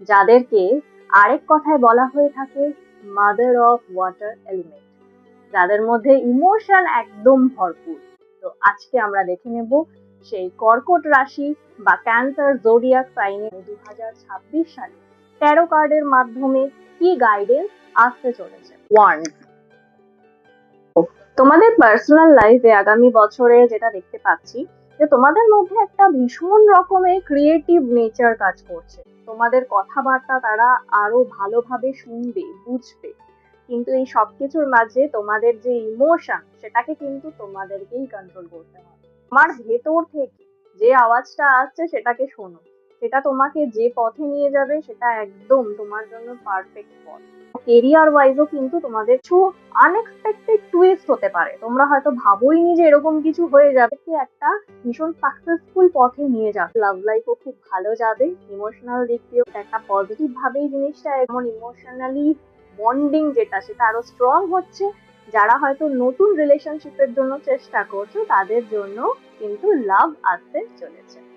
যাদেরকে আরেক কথায় বলা হয়ে থাকে মাদার অফ ওয়াটার এলিমেন্ট যাদের মধ্যে ইমোশন একদম ভরপুর। তো আজকে আমরা দেখে নেব সেই কর্কট রাশি বা ক্যান্সার জোডিয়াক সাইনে দু হাজার ছাব্বিশ সালে ট্যারো কার্ডের মাধ্যমে কি গাইডেন্স আসতে চলেছে। ওয়ান তোমাদের পার্সোনাল লাইফে আগামী বছরে যেটা দেখতে পাচ্ছি যে তোমাদের মধ্যে একটা ভীষণ রকমের ক্রিয়েটিভ নেচার কাজ করছে। তোমাদের কথাবার্তা তারা আরও ভালোভাবে শুনবে, বুঝবে। কিন্তু এই সব কিছুর মাঝে তোমাদের যে ইমোশন সেটাকে কিন্তু তোমাদেরকেই কন্ট্রোল করতে হবে। আমার ভেতর থেকে যে আওয়াজটা আসছে সেটাকে শোনো। সেটা তোমাকে যে পথে নিয়ে যাবে সেটা একদম তোমার জন্য পারফেক্ট পথ। কেরিয়ার ওয়াইজও কিন্তু তোমাদের কিছু আনএক্সপেক্টেড টুইস্ট হতে পারে। তোমরা হয়তো ভাবোইনি যে এরকম কিছু হয়ে যাবে। কি একটা ভীষণ সাকসেসফুল পথে নিয়ে যাবে। লাভ লাইফও খুব ভালো যাবে। ইমোশনাল দিক দিয়েও একটা পজিটিভ ভাবেই জিনিসটা এমন ইমোশনালি বন্ডিং যেটা, সেটা আরও স্ট্রং হচ্ছে। যারা হয়তো নতুন রিলেশনশিপের জন্য চেষ্টা করছ, তাদের জন্য কিন্তু লাভ আসতে চলেছে।